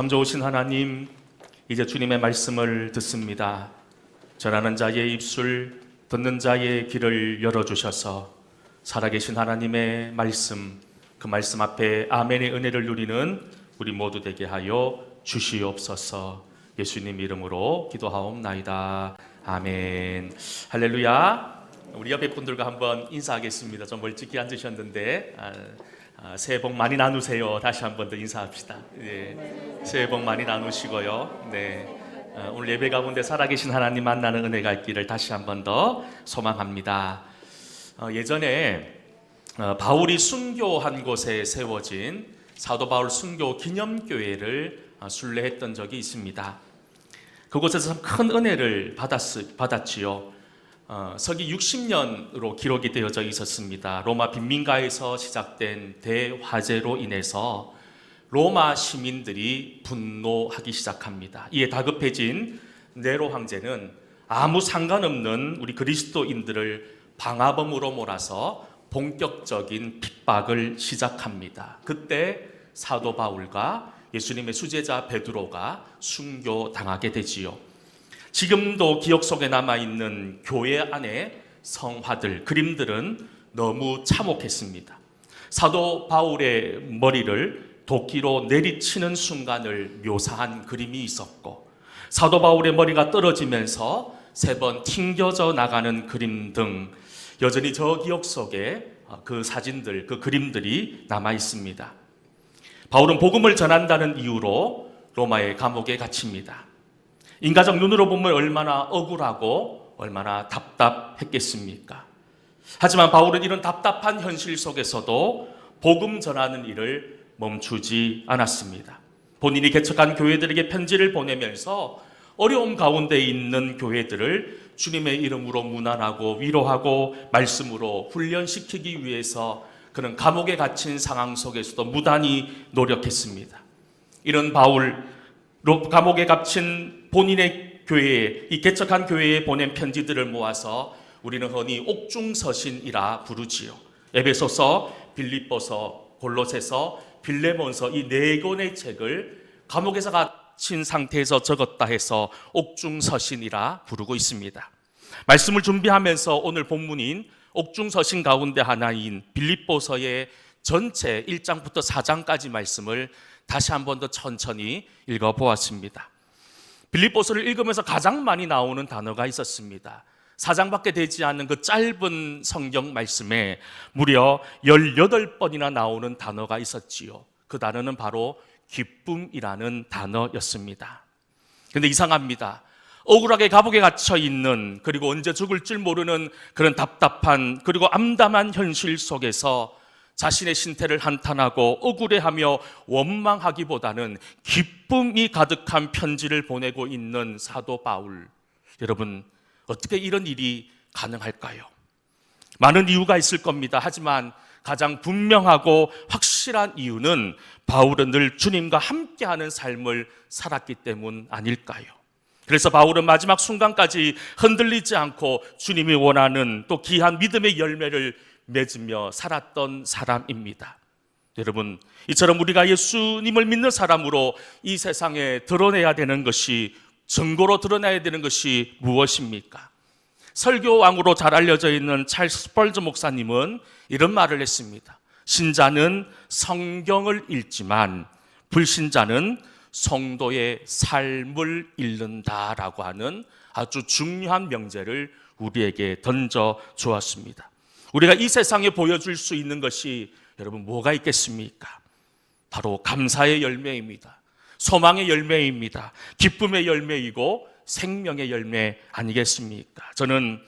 참 좋으신 하나님, 이제 주님의 말씀을 듣습니다. 전하는 자의 입술, 듣는 자의 귀를 열어주셔서 살아계신 하나님의 말씀, 그 말씀 앞에 아멘의 은혜를 누리는 우리 모두 되게 하여 주시옵소서. 예수님 이름으로 기도하옵나이다. 아멘. 할렐루야. 우리 옆에 분들과 한번 인사하겠습니다. 좀 멀찍이 앉으셨는데 아, 아, 새해 복 많이 나누세요. 다시 한 번 더 인사합시다. 예, 새해 복 많이 나누시고요. 네. 어, 오늘 예배 가운데 살아계신 하나님 만나는 은혜가 있기를 다시 한 번 더 소망합니다. 어, 예전에 어, 바울이 순교한 곳에 세워진 사도 바울 순교 기념교회를 어, 순례했던 적이 있습니다. 그곳에서 참큰 은혜를 받았, 받았지요. 어, 서기 60년으로 기록이 되어져 있었습니다. 로마 빈민가에서 시작된 대화재로 인해서 로마 시민들이 분노하기 시작합니다. 이에 다급해진 네로 황제는 아무 상관없는 우리 그리스도인들을 방화범으로 몰아서 본격적인 핍박을 시작합니다. 그때 사도 바울과 예수님의 수제자 베드로가 순교당하게 되지요. 지금도 기억 속에 남아 있는 교회 안에 성화들, 그림들은 너무 참혹했습니다. 사도 바울의 머리를 도끼로 내리치는 순간을 묘사한 그림이 있었고, 사도 바울의 머리가 떨어지면서 세 번 튕겨져 나가는 그림 등 여전히 저 기억 속에 그 사진들, 그 그림들이 남아 있습니다. 바울은 복음을 전한다는 이유로 로마의 감옥에 갇힙니다. 인가적 눈으로 보면 얼마나 억울하고 얼마나 답답했겠습니까? 하지만 바울은 이런 답답한 현실 속에서도 복음 전하는 일을 멈추지 않았습니다. 본인이 개척한 교회들에게 편지를 보내면서 어려움 가운데 있는 교회들을 주님의 이름으로 문안하고 위로하고 말씀으로 훈련시키기 위해서 그는 감옥에 갇힌 상황 속에서도 무단히 노력했습니다. 이런 바울 감옥에 갇힌 본인의 교회에 이 개척한 교회에 보낸 편지들을 모아서 우리는 흔히 옥중서신이라 부르지요. 에베소서, 빌립보서, 골로새서, 빌레몬서 이 네 권의 책을 감옥에서 갇힌 상태에서 적었다 해서 옥중서신이라 부르고 있습니다. 말씀을 준비하면서 오늘 본문인 옥중서신 가운데 하나인 빌립보서의 전체 1장부터 4장까지 말씀을 다시 한 번 더 천천히 읽어 보았습니다. 빌립보서를 읽으면서 가장 많이 나오는 단어가 있었습니다. 사장밖에 되지 않는 그 짧은 성경 말씀에 무려 18번이나 나오는 단어가 있었지요. 그 단어는 바로 기쁨이라는 단어였습니다. 근데 이상합니다. 억울하게 감옥에 갇혀 있는 그리고 언제 죽을 줄 모르는 그런 답답한 그리고 암담한 현실 속에서 자신의 신태를 한탄하고 억울해하며 원망하기보다는 기쁨이 가득한 편지를 보내고 있는 사도 바울. 여러분, 어떻게 이런 일이 가능할까요? 많은 이유가 있을 겁니다. 하지만 가장 분명하고 확실한 이유는 바울은 늘 주님과 함께하는 삶을 살았기 때문 아닐까요? 그래서 바울은 마지막 순간까지 흔들리지 않고 주님이 원하는 또 귀한 믿음의 열매를 맺으며 살았던 사람입니다. 여러분, 이처럼 우리가 예수님을 믿는 사람으로 이 세상에 드러내야 되는 것이 증거로 드러내야 되는 것이 무엇입니까? 설교왕으로 잘 알려져 있는 찰스 스펄즈 목사님은 이런 말을 했습니다. 신자는 성경을 읽지만 불신자는 성도의 삶을 읽는다라고 하는 아주 중요한 명제를 우리에게 던져 주었습니다. 우리가 이 세상에 보여줄 수 있는 것이 여러분 뭐가 있겠습니까? 바로 감사의 열매입니다. 소망의 열매입니다. 기쁨의 열매이고 생명의 열매 아니겠습니까? 저는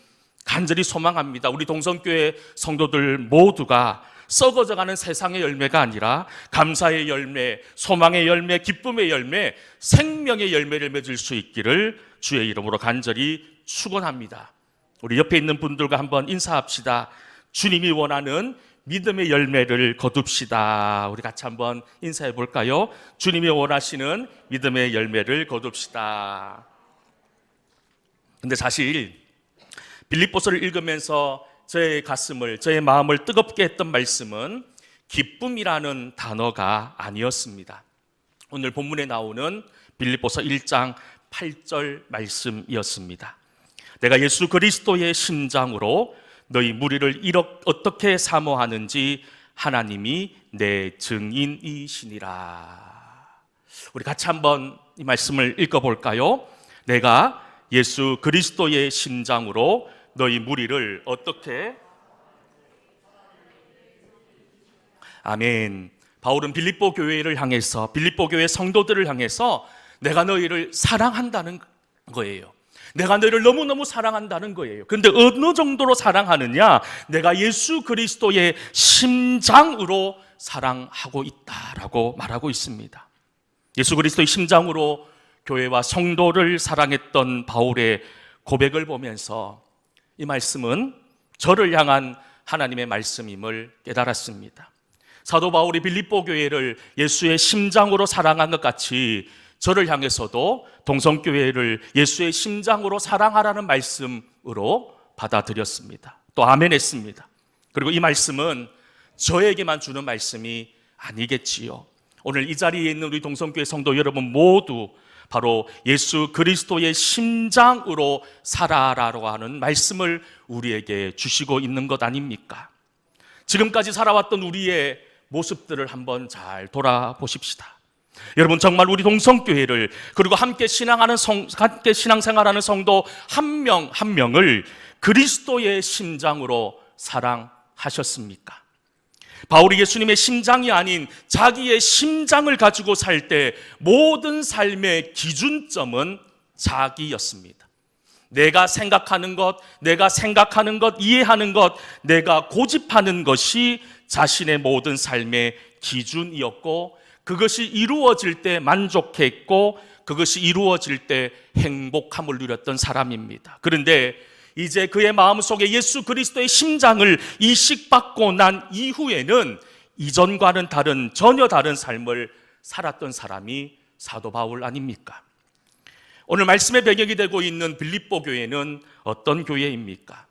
간절히 소망합니다. 우리 동성교회 성도들 모두가 썩어져 가는 세상의 열매가 아니라 감사의 열매, 소망의 열매, 기쁨의 열매, 생명의 열매를 맺을 수 있기를 주의 이름으로 간절히 축원합니다. 우리 옆에 있는 분들과 한번 인사합시다. 주님이 원하는 믿음의 열매를 거둡시다. 우리 같이 한번 인사해 볼까요? 주님이 원하시는 믿음의 열매를 거둡시다. 근데 사실 빌립보서를 읽으면서 저의 가슴을, 저의 마음을 뜨겁게 했던 말씀은 기쁨이라는 단어가 아니었습니다. 오늘 본문에 나오는 빌립보서 1장 8절 말씀이었습니다. 내가 예수 그리스도의 심장으로 너희 무리를 이렇 어떻게 사모하는지 하나님이 내 증인이시니라. 우리 같이 한번 이 말씀을 읽어볼까요? 내가 예수 그리스도의 심장으로 너희 무리를 어떻게 아멘. 바울은 빌립보 교회를 향해서 빌립보 교회 성도들을 향해서 내가 너희를 사랑한다는 거예요. 내가 너희를 너무너무 사랑한다는 거예요. 근데 어느 정도로 사랑하느냐? 내가 예수 그리스도의 심장으로 사랑하고 있다라고 말하고 있습니다. 예수 그리스도의 심장으로 교회와 성도를 사랑했던 바울의 고백을 보면서 이 말씀은 저를 향한 하나님의 말씀임을 깨달았습니다. 사도 바울이 빌립보 교회를 예수의 심장으로 사랑한 것 같이 저를 향해서도 동성교회를 예수의 심장으로 사랑하라는 말씀으로 받아들였습니다. 또 아멘 했습니다. 그리고 이 말씀은 저에게만 주는 말씀이 아니겠지요. 오늘 이 자리에 있는 우리 동성교회 성도 여러분 모두 바로 예수 그리스도의 심장으로 살아라라고 하는 말씀을 우리에게 주시고 있는 것 아닙니까? 지금까지 살아왔던 우리의 모습들을 한번 잘 돌아보십시다. 여러분 정말 우리 동성교회를 그리고 함께 신앙하는 성, 함께 신앙생활하는 성도 한명한 명을 그리스도의 심장으로 사랑하셨습니까? 바울이 예수님의 심장이 아닌 자기의 심장을 가지고 살 때 모든 삶의 기준점은 자기였습니다. 내가 생각하는 것, 내가 생각하는 것, 이해하는 것, 내가 고집하는 것이 자신의 모든 삶의 기준이었고 그것이 이루어질 때 만족했고 그것이 이루어질 때 행복함을 누렸던 사람입니다. 그런데 이제 그의 마음속에 예수 그리스도의 심장을 이식받고 난 이후에는 이전과는 다른 전혀 다른 삶을 살았던 사람이 사도 바울 아닙니까? 오늘 말씀의 배경이 되고 있는 빌립보 교회는 어떤 교회입니까?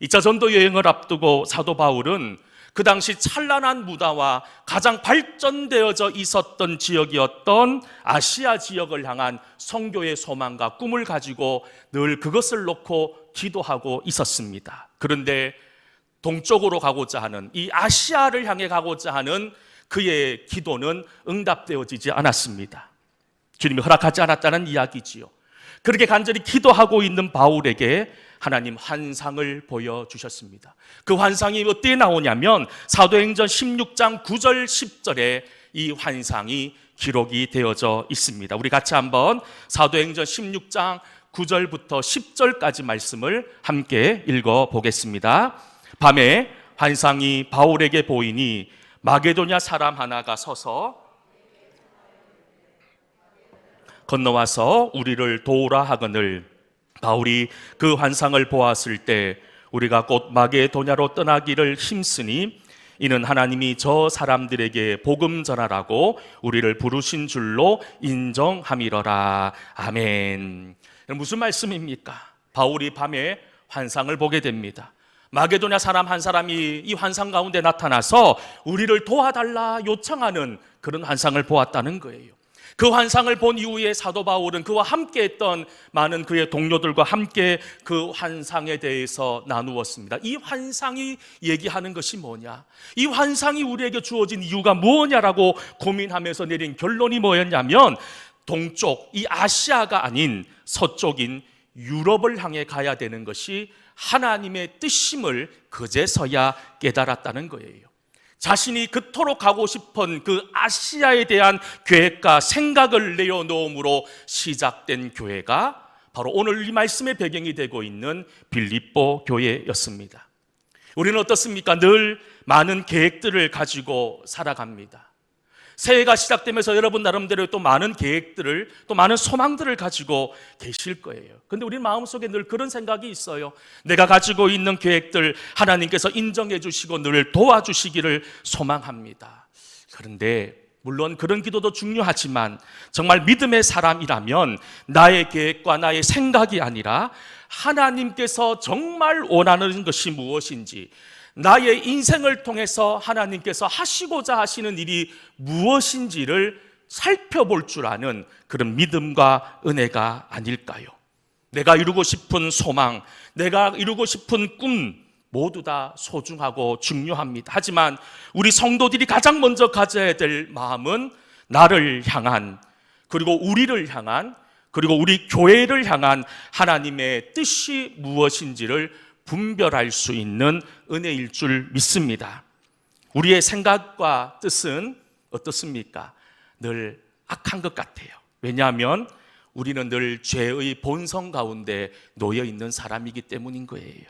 2차 전도 여행을 앞두고 사도 바울은 그 당시 찬란한 무다와 가장 발전되어져 있었던 지역이었던 아시아 지역을 향한 성교의 소망과 꿈을 가지고 늘 그것을 놓고 기도하고 있었습니다. 그런데 동쪽으로 가고자 하는 이 아시아를 향해 가고자 하는 그의 기도는 응답되어지지 않았습니다. 주님이 허락하지 않았다는 이야기지요. 그렇게 간절히 기도하고 있는 바울에게 하나님 환상을 보여주셨습니다. 그 환상이 어디에 나오냐면 사도행전 16장 9절 10절에 이 환상이 기록이 되어져 있습니다. 우리 같이 한번 사도행전 16장 9절부터 10절까지 말씀을 함께 읽어 보겠습니다. 밤에 환상이 바울에게 보이니 마게도냐 사람 하나가 서서 건너와서 우리를 도우라 하거늘 바울이 그 환상을 보았을 때 우리가 곧 마게도냐로 떠나기를 힘쓰니 이는 하나님이 저 사람들에게 복음 전하라고 우리를 부르신 줄로 인정함이러라. 아멘. 무슨 말씀입니까? 바울이 밤에 환상을 보게 됩니다. 마게도냐 사람 한 사람이 이 환상 가운데 나타나서 우리를 도와달라 요청하는 그런 환상을 보았다는 거예요. 그 환상을 본 이후에 사도 바울은 그와 함께 했던 많은 그의 동료들과 함께 그 환상에 대해서 나누었습니다. 이 환상이 얘기하는 것이 뭐냐? 이 환상이 우리에게 주어진 이유가 뭐냐라고 고민하면서 내린 결론이 뭐였냐면 동쪽, 이 아시아가 아닌 서쪽인 유럽을 향해 가야 되는 것이 하나님의 뜻임을 그제서야 깨달았다는 거예요. 자신이 그토록 가고 싶은 그 아시아에 대한 계획과 생각을 내어놓음으로 시작된 교회가 바로 오늘 이 말씀의 배경이 되고 있는 빌립보 교회였습니다. 우리는 어떻습니까? 늘 많은 계획들을 가지고 살아갑니다. 새해가 시작되면서 여러분 나름대로 또 많은 계획들을 또 많은 소망들을 가지고 계실 거예요. 근데 우리 마음속에 늘 그런 생각이 있어요. 내가 가지고 있는 계획들 하나님께서 인정해 주시고 늘 도와주시기를 소망합니다. 그런데 물론 그런 기도도 중요하지만 정말 믿음의 사람이라면 나의 계획과 나의 생각이 아니라 하나님께서 정말 원하는 것이 무엇인지 나의 인생을 통해서 하나님께서 하시고자 하시는 일이 무엇인지를 살펴볼 줄 아는 그런 믿음과 은혜가 아닐까요? 내가 이루고 싶은 소망, 내가 이루고 싶은 꿈 모두 다 소중하고 중요합니다. 하지만 우리 성도들이 가장 먼저 가져야 될 마음은 나를 향한 그리고 우리를 향한 그리고 우리 교회를 향한 하나님의 뜻이 무엇인지를 분별할 수 있는 은혜일 줄 믿습니다. 우리의 생각과 뜻은 어떻습니까? 늘 악한 것 같아요. 왜냐하면 우리는 늘 죄의 본성 가운데 놓여 있는 사람이기 때문인 거예요.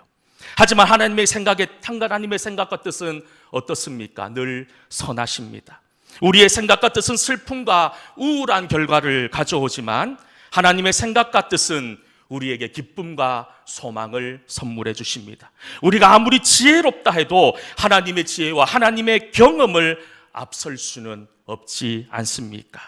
하지만 하나님의 생각에 하나님의 생각과 뜻은 어떻습니까? 늘 선하십니다. 우리의 생각과 뜻은 슬픔과 우울한 결과를 가져오지만 하나님의 생각과 뜻은 우리에게 기쁨과 소망을 선물해 주십니다. 우리가 아무리 지혜롭다 해도 하나님의 지혜와 하나님의 경험을 앞설 수는 없지 않습니까?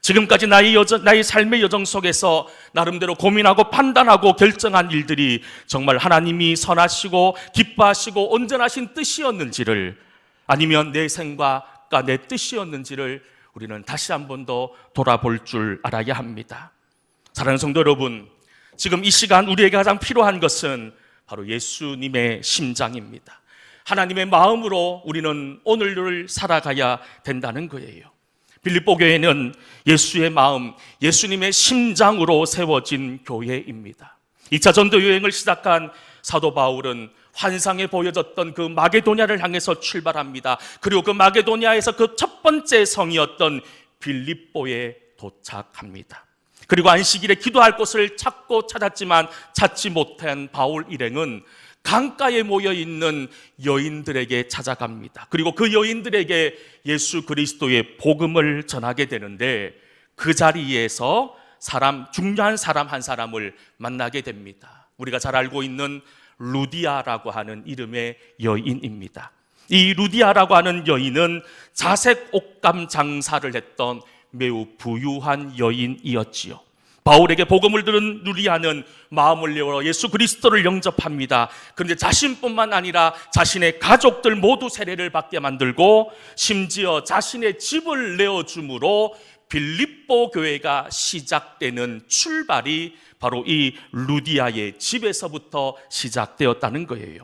지금까지 나의 여정, 나의 삶의 여정 속에서 나름대로 고민하고 판단하고 결정한 일들이 정말 하나님이 선하시고 기뻐하시고 온전하신 뜻이었는지를 아니면 내 생각과 내 뜻이었는지를 우리는 다시 한 번 더 돌아볼 줄 알아야 합니다. 사랑하는 성도 여러분, 지금 이 시간 우리에게 가장 필요한 것은 바로 예수님의 심장입니다. 하나님의 마음으로 우리는 오늘을 살아가야 된다는 거예요. 빌립보 교회는 예수의 마음, 예수님의 심장으로 세워진 교회입니다. 2차 전도 여행을 시작한 사도 바울은 환상에 보여졌던 그 마게도냐를 향해서 출발합니다. 그리고 그 마게도냐에서 그 첫 번째 성이었던 빌립보에 도착합니다. 그리고 안식일에 기도할 곳을 찾고 찾았지만 찾지 못한 바울 일행은 강가에 모여 있는 여인들에게 찾아갑니다. 그리고 그 여인들에게 예수 그리스도의 복음을 전하게 되는데 그 자리에서 사람 중요한 사람 한 사람을 만나게 됩니다. 우리가 잘 알고 있는 루디아라고 하는 이름의 여인입니다. 이 루디아라고 하는 여인은 자색 옷감 장사를 했던 매우 부유한 여인이었지요. 바울에게 복음을 들은 루리아는 마음을 열어 예수 그리스도를 영접합니다. 그런데 자신뿐만 아니라 자신의 가족들 모두 세례를 받게 만들고 심지어 자신의 집을 내어줌으로 빌립보 교회가 시작되는 출발이 바로 이 루디아의 집에서부터 시작되었다는 거예요.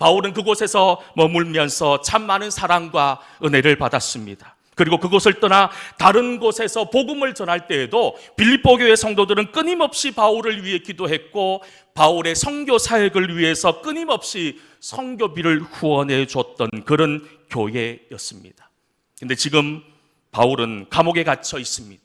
바울은 그곳에서 머물면서 참 많은 사랑과 은혜를 받았습니다. 그리고 그곳을 떠나 다른 곳에서 복음을 전할 때에도 빌립보 교회 성도들은 끊임없이 바울을 위해 기도했고 바울의 선교 사역을 위해서 끊임없이 선교비를 후원해 줬던 그런 교회였습니다. 근데 지금 바울은 감옥에 갇혀 있습니다.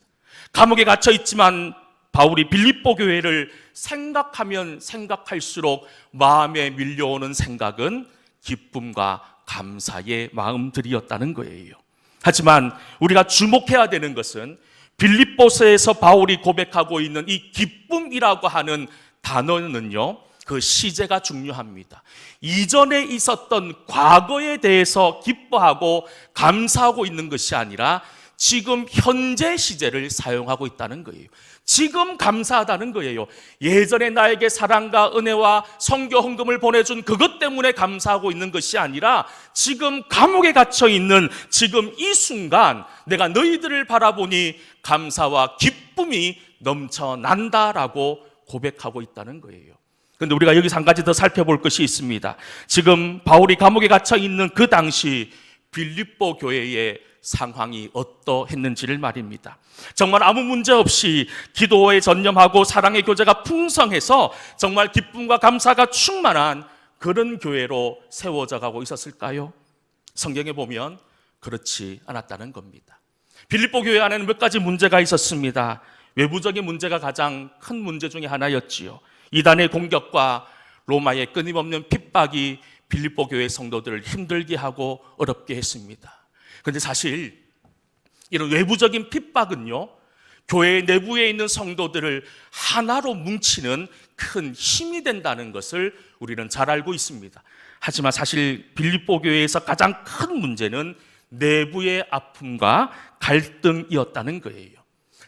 감옥에 갇혀 있지만 바울이 빌립보 교회를 생각하면 생각할수록 마음에 밀려오는 생각은 기쁨과 감사의 마음들이었다는 거예요. 하지만 우리가 주목해야 되는 것은 빌립보서에서 바울이 고백하고 있는 이 기쁨이라고 하는 단어는요, 그 시제가 중요합니다. 이전에 있었던 과거에 대해서 기뻐하고 감사하고 있는 것이 아니라 지금 현재 시제를 사용하고 있다는 거예요. 지금 감사하다는 거예요. 예전에 나에게 사랑과 은혜와 성교 헌금을 보내준 그것 때문에 감사하고 있는 것이 아니라 지금 감옥에 갇혀 있는 지금 이 순간 내가 너희들을 바라보니 감사와 기쁨이 넘쳐난다라고 고백하고 있다는 거예요. 근데 우리가 여기서 한 가지 더 살펴볼 것이 있습니다. 지금 바울이 감옥에 갇혀 있는 그 당시 빌립보 교회의 상황이 어떠했는지를 말입니다. 정말 아무 문제 없이 기도에 전념하고 사랑의 교제가 풍성해서 정말 기쁨과 감사가 충만한 그런 교회로 세워져 가고 있었을까요? 성경에 보면 그렇지 않았다는 겁니다. 빌립보 교회 안에는 몇 가지 문제가 있었습니다. 외부적인 문제가 가장 큰 문제 중에 하나였지요. 이단의 공격과 로마의 끊임없는 핍박이 빌립보 교회 성도들을 힘들게 하고 어렵게 했습니다. 그런데 사실 이런 외부적인 핍박은요, 교회 내부에 있는 성도들을 하나로 뭉치는 큰 힘이 된다는 것을 우리는 잘 알고 있습니다. 하지만 사실 빌립보 교회에서 가장 큰 문제는 내부의 아픔과 갈등이었다는 거예요.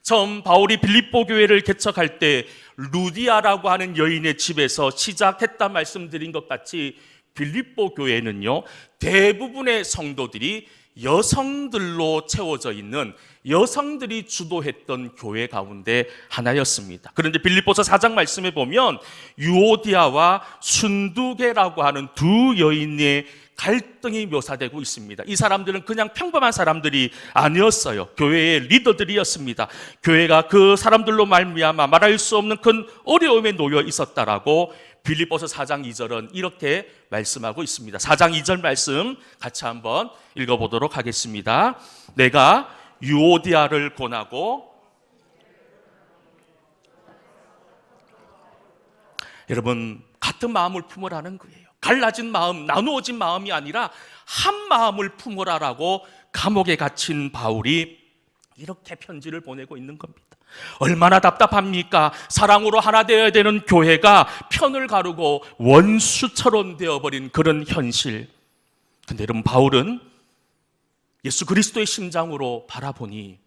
처음 바울이 빌립보 교회를 개척할 때 루디아라고 하는 여인의 집에서 시작했다 말씀드린 것 같이 빌립보 교회는요 대부분의 성도들이 여성들로 채워져 있는 여성들이 주도했던 교회 가운데 하나였습니다. 그런데 빌립보서 4장 말씀에 보면 유오디아와 순두계라고 하는 두 여인의 갈등이 묘사되고 있습니다. 이 사람들은 그냥 평범한 사람들이 아니었어요. 교회의 리더들이었습니다. 교회가 그 사람들로 말미암아 말할 수 없는 큰 어려움에 놓여 있었다라고 빌립보서 4장 2절은 이렇게 말씀하고 있습니다. 4장 2절 말씀 같이 한번 읽어보도록 하겠습니다. 내가 유오디아를 권하고 여러분 같은 마음을 품으라는 거예요. 갈라진 마음, 나누어진 마음이 아니라 한 마음을 품으라라고 감옥에 갇힌 바울이 이렇게 편지를 보내고 있는 겁니다. 얼마나 답답합니까? 사랑으로 하나 되어야 되는 교회가 편을 가르고 원수처럼 되어버린 그런 현실. 근데 여러분, 바울은 예수 그리스도의 심장으로 바라보니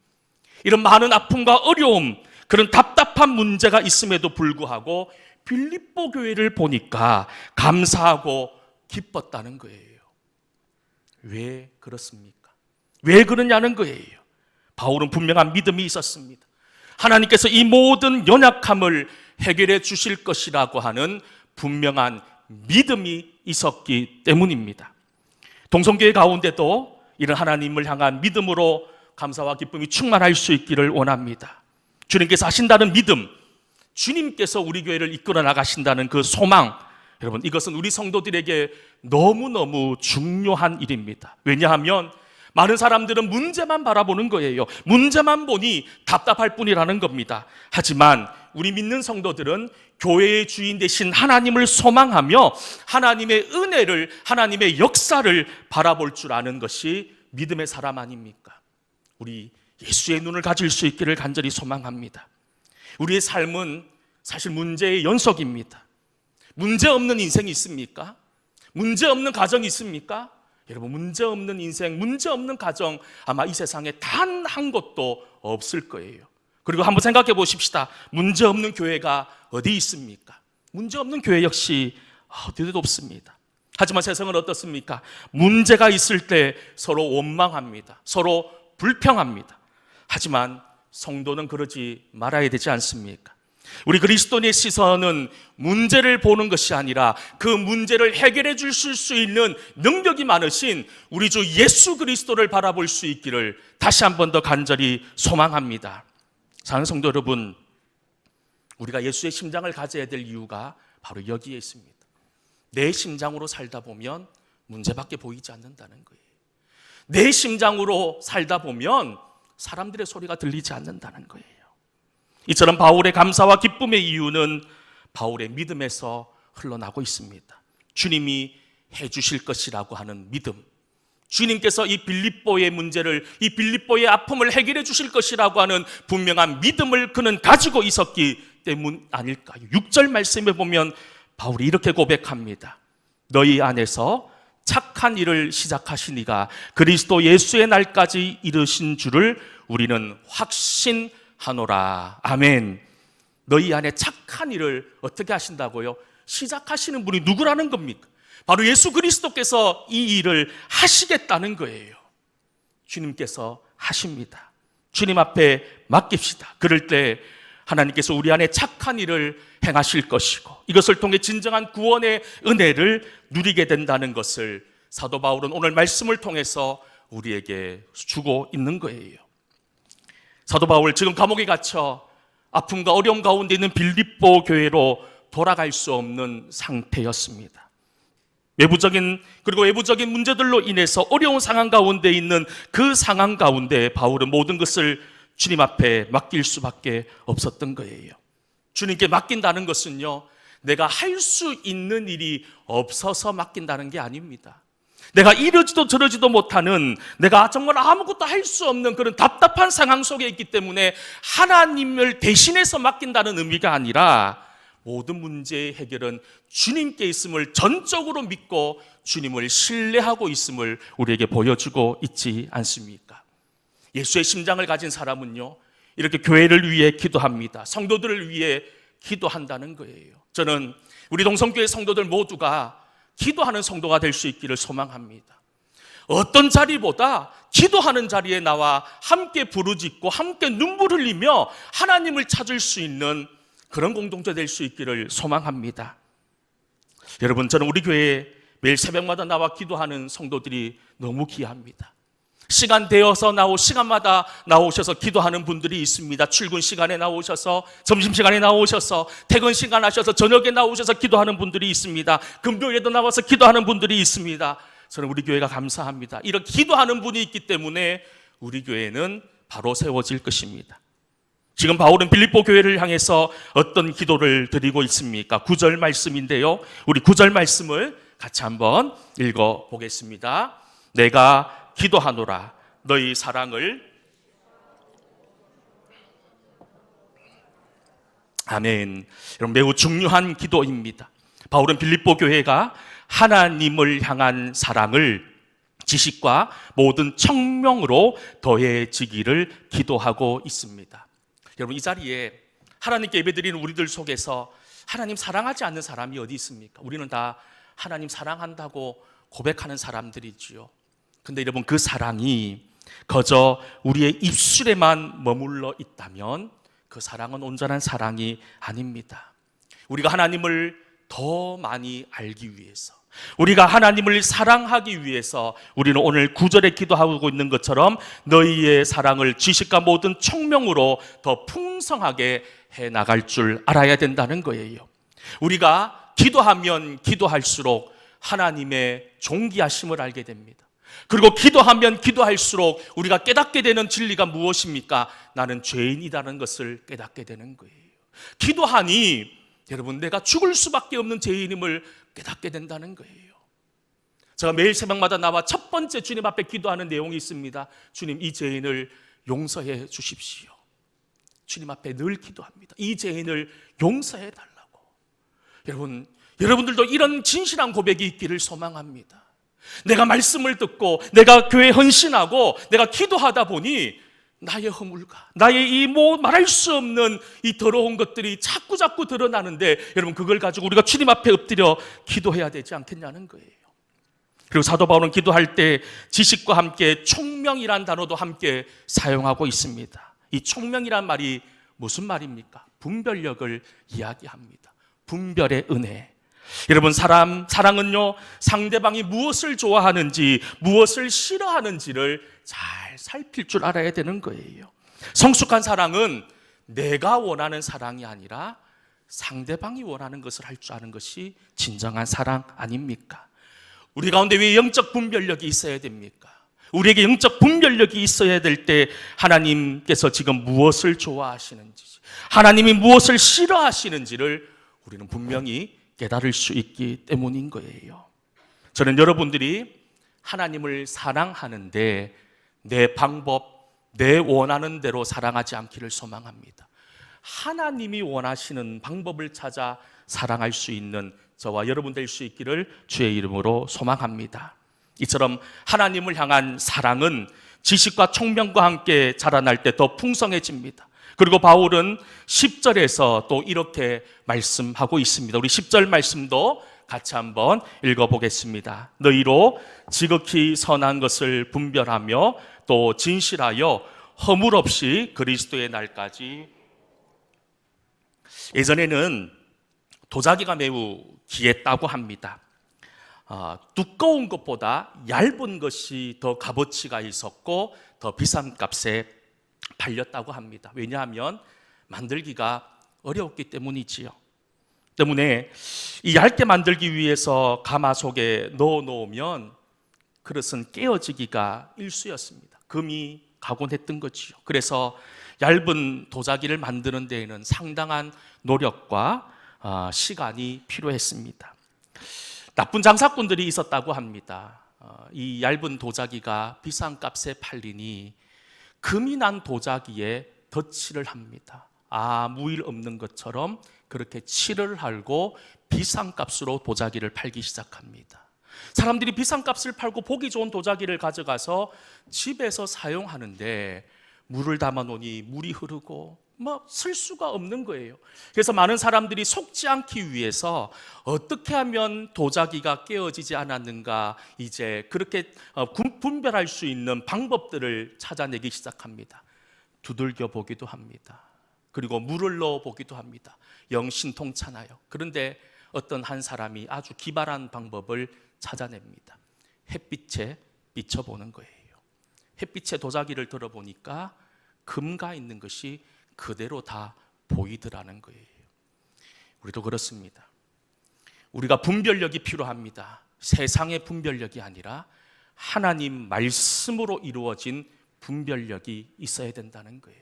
이런 많은 아픔과 어려움, 그런 답답한 문제가 있음에도 불구하고 빌립보 교회를 보니까 감사하고 기뻤다는 거예요. 왜 그렇습니까? 왜 그러냐는 거예요. 바울은 분명한 믿음이 있었습니다. 하나님께서 이 모든 연약함을 해결해 주실 것이라고 하는 분명한 믿음이 있었기 때문입니다. 동성교회 가운데도 이런 하나님을 향한 믿음으로 감사와 기쁨이 충만할 수 있기를 원합니다. 주님께서 하신다는 믿음, 주님께서 우리 교회를 이끌어 나가신다는 그 소망, 여러분 이것은 우리 성도들에게 너무너무 중요한 일입니다. 왜냐하면 많은 사람들은 문제만 바라보는 거예요. 문제만 보니 답답할 뿐이라는 겁니다. 하지만 우리 믿는 성도들은 교회의 주인 되신 하나님을 소망하며 하나님의 은혜를, 하나님의 역사를 바라볼 줄 아는 것이 믿음의 사람 아닙니까? 우리 예수의 눈을 가질 수 있기를 간절히 소망합니다. 우리의 삶은 사실 문제의 연속입니다. 문제 없는 인생이 있습니까? 문제 없는 가정이 있습니까? 여러분, 문제 없는 인생, 문제 없는 가정 아마 이 세상에 단 한 곳도 없을 거예요. 그리고 한번 생각해 보십시다. 문제 없는 교회가 어디 있습니까? 문제 없는 교회 역시 어디도 없습니다. 하지만 세상은 어떻습니까? 문제가 있을 때 서로 원망합니다. 서로 불평합니다. 하지만 성도는 그러지 말아야 되지 않습니까? 우리 그리스도인의 시선은 문제를 보는 것이 아니라 그 문제를 해결해 주실 수 있는 능력이 많으신 우리 주 예수 그리스도를 바라볼 수 있기를 다시 한 번 더 간절히 소망합니다. 사는 성도 여러분, 우리가 예수의 심장을 가져야 될 이유가 바로 여기에 있습니다. 내 심장으로 살다 보면 문제밖에 보이지 않는다는 거예요. 내 심장으로 살다 보면 사람들의 소리가 들리지 않는다는 거예요. 이처럼 바울의 감사와 기쁨의 이유는 바울의 믿음에서 흘러나고 있습니다. 주님이 해 주실 것이라고 하는 믿음. 주님께서 이 빌립보의 문제를, 이 빌립보의 아픔을 해결해 주실 것이라고 하는 분명한 믿음을 그는 가지고 있었기 때문 아닐까요? 6절 말씀에 보면 바울이 이렇게 고백합니다. 너희 안에서 착한 일을 시작하시니가 그리스도 예수의 날까지 이르신 줄을 우리는 확신 하노라. 아멘. 너희 안에 착한 일을 어떻게 하신다고요? 시작하시는 분이 누구라는 겁니까? 바로 예수 그리스도께서 이 일을 하시겠다는 거예요. 주님께서 하십니다. 주님 앞에 맡깁시다. 그럴 때 하나님께서 우리 안에 착한 일을 행하실 것이고 이것을 통해 진정한 구원의 은혜를 누리게 된다는 것을 사도 바울은 오늘 말씀을 통해서 우리에게 주고 있는 거예요. 사도 바울 지금 감옥에 갇혀 아픔과 어려움 가운데 있는 빌립보 교회로 돌아갈 수 없는 상태였습니다. 외부적인 그리고 외부적인 문제들로 인해서 어려운 상황 가운데 있는 그 상황 가운데 바울은 모든 것을 주님 앞에 맡길 수밖에 없었던 거예요. 주님께 맡긴다는 것은요, 내가 할 수 있는 일이 없어서 맡긴다는 게 아닙니다. 내가 이러지도 저러지도 못하는 내가 정말 아무것도 할 수 없는 그런 답답한 상황 속에 있기 때문에 하나님을 대신해서 맡긴다는 의미가 아니라 모든 문제의 해결은 주님께 있음을 전적으로 믿고 주님을 신뢰하고 있음을 우리에게 보여주고 있지 않습니까? 예수의 심장을 가진 사람은요, 이렇게 교회를 위해 기도합니다. 성도들을 위해 기도한다는 거예요. 저는 우리 동성교회 성도들 모두가 기도하는 성도가 될 수 있기를 소망합니다. 어떤 자리보다 기도하는 자리에 나와 함께 부르짖고 함께 눈물 흘리며 하나님을 찾을 수 있는 그런 공동체 될 수 있기를 소망합니다. 여러분, 저는 우리 교회에 매일 새벽마다 나와 기도하는 성도들이 너무 귀합니다. 시간 되어서 나오 시간마다 나오셔서 기도하는 분들이 있습니다. 출근 시간에 나오셔서 점심 시간에 나오셔서 퇴근 시간 하셔서 저녁에 나오셔서 기도하는 분들이 있습니다. 금요일에도 나와서 기도하는 분들이 있습니다. 저는 우리 교회가 감사합니다. 이런 기도하는 분이 있기 때문에 우리 교회는 바로 세워질 것입니다. 지금 바울은 빌립보 교회를 향해서 어떤 기도를 드리고 있습니까? 구절 말씀인데요. 우리 구절 말씀을 같이 한번 읽어 보겠습니다. 내가 기도하노라 너희 사랑을 아멘. 여러분 매우 중요한 기도입니다. 바울은 빌립보 교회가 하나님을 향한 사랑을 지식과 모든 청명으로 더해지기를 기도하고 있습니다. 여러분 이 자리에 하나님께 예배드리는 우리들 속에서 하나님 사랑하지 않는 사람이 어디 있습니까? 우리는 다 하나님 사랑한다고 고백하는 사람들이지요. 근데 여러분 그 사랑이 거저 우리의 입술에만 머물러 있다면 그 사랑은 온전한 사랑이 아닙니다. 우리가 하나님을 더 많이 알기 위해서 우리가 하나님을 사랑하기 위해서 우리는 오늘 구절에 기도하고 있는 것처럼 너희의 사랑을 지식과 모든 총명으로 더 풍성하게 해 나갈 줄 알아야 된다는 거예요. 우리가 기도하면 기도할수록 하나님의 존귀하심을 알게 됩니다. 그리고 기도하면 기도할수록 우리가 깨닫게 되는 진리가 무엇입니까? 나는 죄인이라는 것을 깨닫게 되는 거예요. 기도하니 여러분 내가 죽을 수밖에 없는 죄인임을 깨닫게 된다는 거예요. 제가 매일 새벽마다 나와 첫 번째 주님 앞에 기도하는 내용이 있습니다. 주님 이 죄인을 용서해 주십시오. 주님 앞에 늘 기도합니다. 이 죄인을 용서해 달라고. 여러분, 여러분들도 이런 진실한 고백이 있기를 소망합니다. 내가 말씀을 듣고 내가 교회 헌신하고 내가 기도하다 보니 나의 허물과 나의 이 뭐 말할 수 없는 이 더러운 것들이 자꾸 자꾸 드러나는데 여러분 그걸 가지고 우리가 주님 앞에 엎드려 기도해야 되지 않겠냐는 거예요. 그리고 사도 바울은 기도할 때 지식과 함께 총명이란 단어도 함께 사용하고 있습니다. 이 총명이란 말이 무슨 말입니까? 분별력을 이야기합니다. 분별의 은혜. 여러분 사람 사랑은요 상대방이 무엇을 좋아하는지 무엇을 싫어하는지를 잘 살필 줄 알아야 되는 거예요. 성숙한 사랑은 내가 원하는 사랑이 아니라 상대방이 원하는 것을 할 줄 아는 것이 진정한 사랑 아닙니까? 우리 가운데 왜 영적 분별력이 있어야 됩니까? 우리에게 영적 분별력이 있어야 될 때 하나님께서 지금 무엇을 좋아하시는지, 하나님이 무엇을 싫어하시는지를 우리는 분명히 깨달을 수 있기 때문인 거예요. 저는 여러분들이 하나님을 사랑하는데 내 방법, 내 원하는 대로 사랑하지 않기를 소망합니다. 하나님이 원하시는 방법을 찾아 사랑할 수 있는 저와 여러분 될 수 있기를 주의 이름으로 소망합니다. 이처럼 하나님을 향한 사랑은 지식과 총명과 함께 자라날 때 더 풍성해집니다. 그리고 바울은 10절에서 또 이렇게 말씀하고 있습니다. 우리 10절 말씀도 같이 한번 읽어보겠습니다. 너희로 지극히 선한 것을 분별하며 또 진실하여 허물 없이 그리스도의 날까지 예전에는 도자기가 매우 귀했다고 합니다. 어, 두꺼운 것보다 얇은 것이 더 값어치가 있었고 더 비싼 값에 팔렸다고 합니다. 왜냐하면 만들기가 어려웠기 때문이지요. 때문에 이 얇게 만들기 위해서 가마 속에 넣어 놓으면 그릇은 깨어지기가 일수였습니다. 금이 가곤 했던 거지요. 그래서 얇은 도자기를 만드는 데에는 상당한 노력과 어, 시간이 필요했습니다. 나쁜 장사꾼들이 있었다고 합니다. 어, 이 얇은 도자기가 비싼 값에 팔리니 금이 난 도자기에 덧칠을 합니다. 아무 일 없는 것처럼 그렇게 칠을 하고 비싼 값으로 도자기를 팔기 시작합니다. 사람들이 비싼 값을 팔고 보기 좋은 도자기를 가져가서 집에서 사용하는데 물을 담아 놓으니 물이 흐르고 뭐 쓸 수가 없는 거예요. 그래서 많은 사람들이 속지 않기 위해서 어떻게 하면 도자기가 깨어지지 않았는가 이제 그렇게 어, 군- 분별할 수 있는 방법들을 찾아내기 시작합니다. 두들겨 보기도 합니다. 그리고 물을 넣어 보기도 합니다. 영신통찮아요. 그런데 어떤 한 사람이 아주 기발한 방법을 찾아냅니다. 햇빛에 비춰보는 거예요. 햇빛에 도자기를 들어보니까 금가 있는 것이 그대로 다 보이더라는 거예요. 우리도 그렇습니다. 우리가 분별력이 필요합니다. 세상의 분별력이 아니라 하나님 말씀으로 이루어진 분별력이 있어야 된다는 거예요.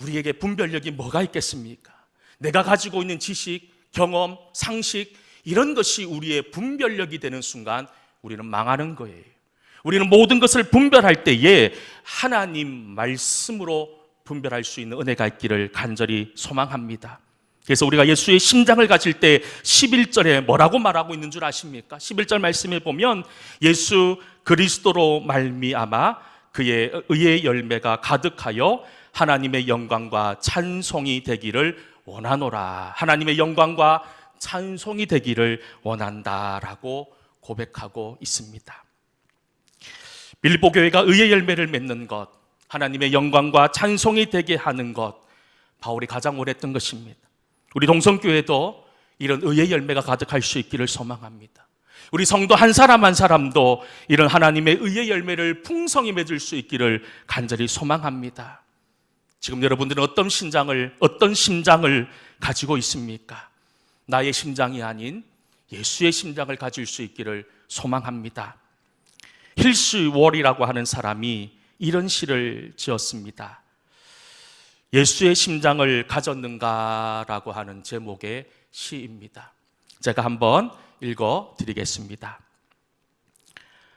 우리에게 분별력이 뭐가 있겠습니까? 내가 가지고 있는 지식, 경험, 상식 이런 것이 우리의 분별력이 되는 순간 우리는 망하는 거예요. 우리는 모든 것을 분별할 때에 하나님 말씀으로 분별할 수 있는 은혜가 있기를 간절히 소망합니다. 그래서 우리가 예수의 심장을 가질 때 11절에 뭐라고 말하고 있는 줄 아십니까? 11절 말씀에 보면 예수 그리스도로 말미암아 그의 의의 열매가 가득하여 하나님의 영광과 찬송이 되기를 원하노라. 하나님의 영광과 찬송이 되기를 원한다라고 고백하고 있습니다. 빌보 교회가 의의 열매를 맺는 것, 하나님의 영광과 찬송이 되게 하는 것, 바울이 가장 원했던 것입니다. 우리 동성교회도 이런 의의 열매가 가득할 수 있기를 소망합니다. 우리 성도 한 사람 한 사람도 이런 하나님의 의의 열매를 풍성히 맺을 수 있기를 간절히 소망합니다. 지금 여러분들은 어떤 심장을 어떤 심장을 가지고 있습니까? 나의 심장이 아닌 예수의 심장을 가질 수 있기를 소망합니다. 힐스 월이라고 하는 사람이 이런 시를 지었습니다. 예수의 심장을 가졌는가라고 하는 제목의 시입니다. 제가 한번 읽어 드리겠습니다.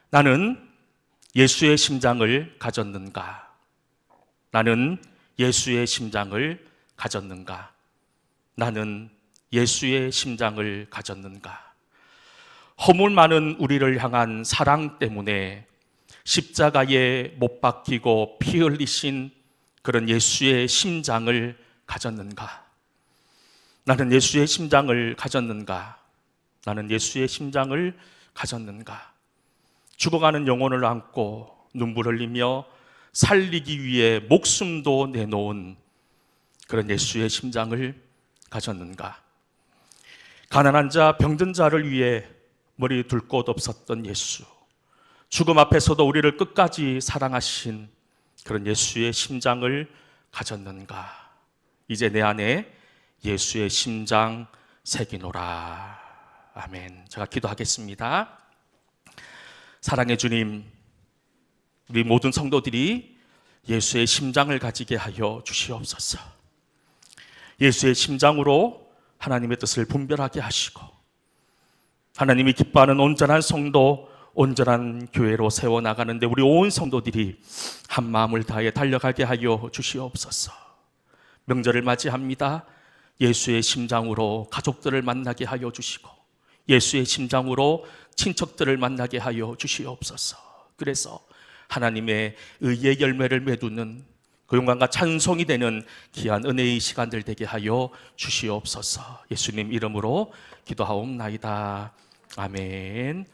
나는 예수의 심장을 가졌는가? 나는 예수의 심장을 가졌는가? 나는 예수의 심장을 가졌는가? 허물 많은 우리를 향한 사랑 때문에 십자가에 못 박히고 피 흘리신 그런 예수의 심장을 가졌는가? 나는 예수의 심장을 가졌는가? 나는 예수의 심장을 가졌는가? 죽어가는 영혼을 안고 눈물 흘리며 살리기 위해 목숨도 내놓은 그런 예수의 심장을 가졌는가? 가난한 자, 병든 자를 위해 머리 둘 곳 없었던 예수. 죽음 앞에서도 우리를 끝까지 사랑하신 그런 예수의 심장을 가졌는가? 이제 내 안에 예수의 심장 새기노라. 아멘. 제가 기도하겠습니다. 사랑의 주님, 우리 모든 성도들이 예수의 심장을 가지게 하여 주시옵소서. 예수의 심장으로 하나님의 뜻을 분별하게 하시고 하나님이 기뻐하는 온전한 성도, 온전한 교회로 세워 나가는데 우리 온 성도들이 한 마음을 다해 달려가게 하여 주시옵소서. 명절을 맞이합니다. 예수의 심장으로 가족들을 만나게 하여 주시고 예수의 심장으로 친척들을 만나게 하여 주시옵소서. 그래서 하나님의 의의 열매를 맺는 그 영광과 찬송이 되는 귀한 은혜의 시간들 되게 하여 주시옵소서. 예수님 이름으로 기도하옵나이다. 아멘.